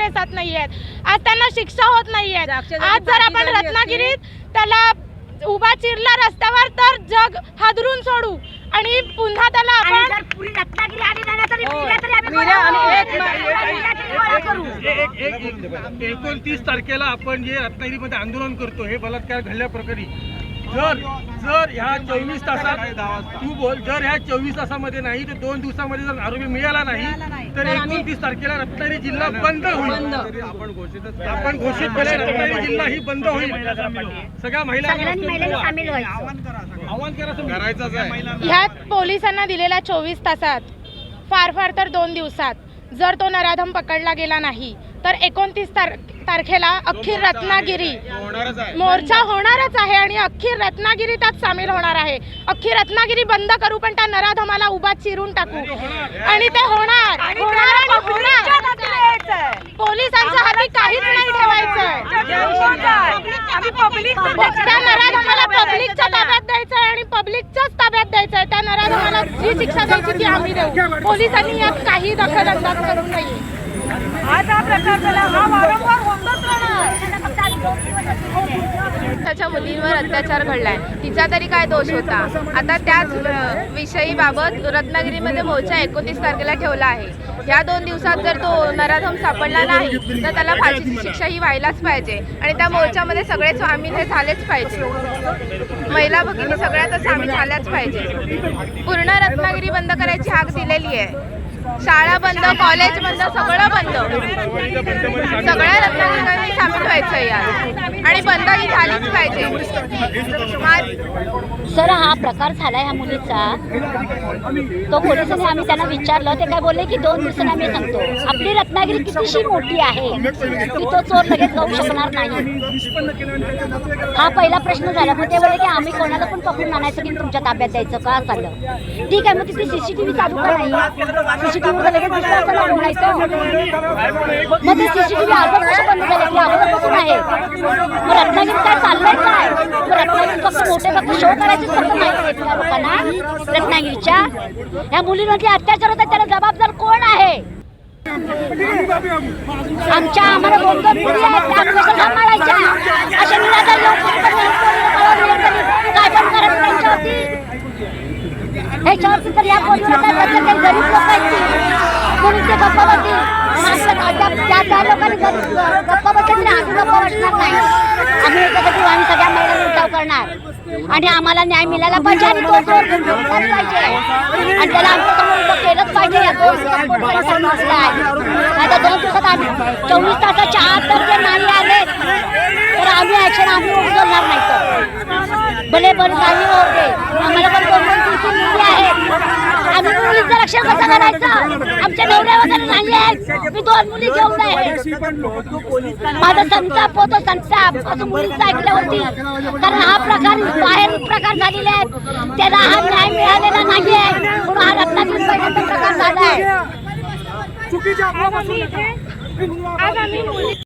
केले जात नाहीयेत आज त्यांना शिक्षा होत नाहीयेत आज जर आपण रत्नागिरीत त्याला उभा चिरला रस्त्यावर तर जग हादरून सोडू. आणि पुन्हा त्याला आपण जर पुरी रत्नागिरी आली नाही तरी हो. एकोणतीस तारखेला आपण जे रत्नागिरीमध्ये आंदोलन करतो हे बलात्कार घडल्या प्रकरणी जर जर ह्या चोवीस तासात तू बोल जर ह्या चोवीस तासामध्ये नाही तर दोन दिवसामध्ये जर आरोपी मिळाला नाही तर एकोणतीस तारखेला रत्नागिरी जिल्हा बंद होईल. आपण घोषित केलं रत्नागिरी जिल्हा ही बंद होईल. सगळ्या महिला ह्यात पोलिसांना दिलेल्या चोवीस तासात फार फार तर दोन दिवसात. जर तो नराधम पकडला गेला नाही तर एकोणतीस तार तारखेला अख्खी रत्नागिरी मोर्चा होणारच आहे आणि अख्खी रत्नागिरी त्यात सामील होणार आहे. अख्खी रत्नागिरी बंद करू पण त्या नराधमाला उभा चिरून टाकू. आणि ते होणार. होणार. पोलिसांच्या हाती काहीच नाही ठेवायचं. त्या नराधमाला पब्लिकच्या ताब्यात द्यायचं आहे. आणि पब्लिकच्याच ताब्यात द्यायचं आहे त्या नराधमाला जी शिक्षा द्यायची ती आम्ही देऊ. पोलिसांनी यात काही दखल अंदाज करू नये त्याच्या मुलींवर अत्याचार घडलाय. तिचा तरी काय दोष होता? आता त्याच विषयी बाबत रत्नागिरीमध्ये मोर्चा एकोणतीस तारखेला ठेवला आहे. या दोन दिवसात जर तो नराधम सापडला नाही तर त्याला फाशीची शिक्षा ही व्हायलाच पाहिजे. आणि त्या मोर्चामध्ये सगळे स्वामी हे झालेच पाहिजे. महिला भगिनी सगळ्यात सामील झाल्याच पाहिजे. पूर्ण रत्नागिरी बंद करायची हाक दिलेली आहे. शाळा बंद कॉलेज बंद सगळं बंद. सगळ्या रत्नागिरीकरांनी सामील व्हायचं यात आणि बंद ही झालीच पाहिजे. सर हा प्रकार झाला ह्या मुलीचा. तो पोलिसांनी आम्ही त्यांना विचारलं. ते काय बोलले की दोन दिवसांनी आम्ही सांगतो आपली रत्नागिरी कितीशी मोठी आहे? की तो चोर लगेच जाऊ शकणार नाही? हा पहिला प्रश्न झाला. मग ते बोलले की आम्ही कोणाला पण पकडून आणायचं की तुमच्या ताब्यात द्यायचं? का चाललं ठीक आहे मग तिथे सीसीटीव्ही चालू का नाही? सीसीटीव्ही मग ते सीसीटीव्ही बंद आहे मग रत्नागिरीत काय चाललंय काय? मग रत्नागिरीत फक्त मोठे फक्त शो करायचे फक्त माहिती लोकांना. रत्नागिरीच्या ह्या मुलींवरती अत्याचार होतात त्याला जबाबदार कोण आहे? आमच्या आम्हाला दोन दोन मुली आहेत त्या आम्हाला सांभाळायच्या अशा निराधार लोक फक्त नाही पोरीला कळवलं नाही तरी काय पण करत त्यांच्यावरती तर या काही गरीब गप्पा बसतील त्या- त्या लोकांनी गप्पा बसले आम्ही गप्पा नाही आम्ही एकत्र आम्ही सगळ्या महिला उठाव करणार आणि आम्हाला न्याय मिळायला पाहिजे आणि तो जोर पाहिजे आणि त्याला आमचं समोर केलंच पाहिजे या दोन दिवसात आता दोन दिवसात आम्ही चोवीस तासाच्या आत जर ते नाही आले तर आम्ही ऍक्शन आम्ही उचलणार नाही तर भले भले काही आम्हाला पण दोन दोन तीन तीन मुली आहेत आम्ही मुलींचं रक्षण कसं करायचं आमच्या नवऱ्या वगैरे नाही आहेत. मी दोन मुली घेऊन आहे माझा संताप होतो संताप. असं मुलीचं ऐकल्यावरती कारण हा प्रकार बाहेर प्रकार झालेले आहेत. त्याला हा न्याय मिळालेला नाही आहे. म्हणून हा रत्नागिरी प्रकार झाला आहे. आज आम्ही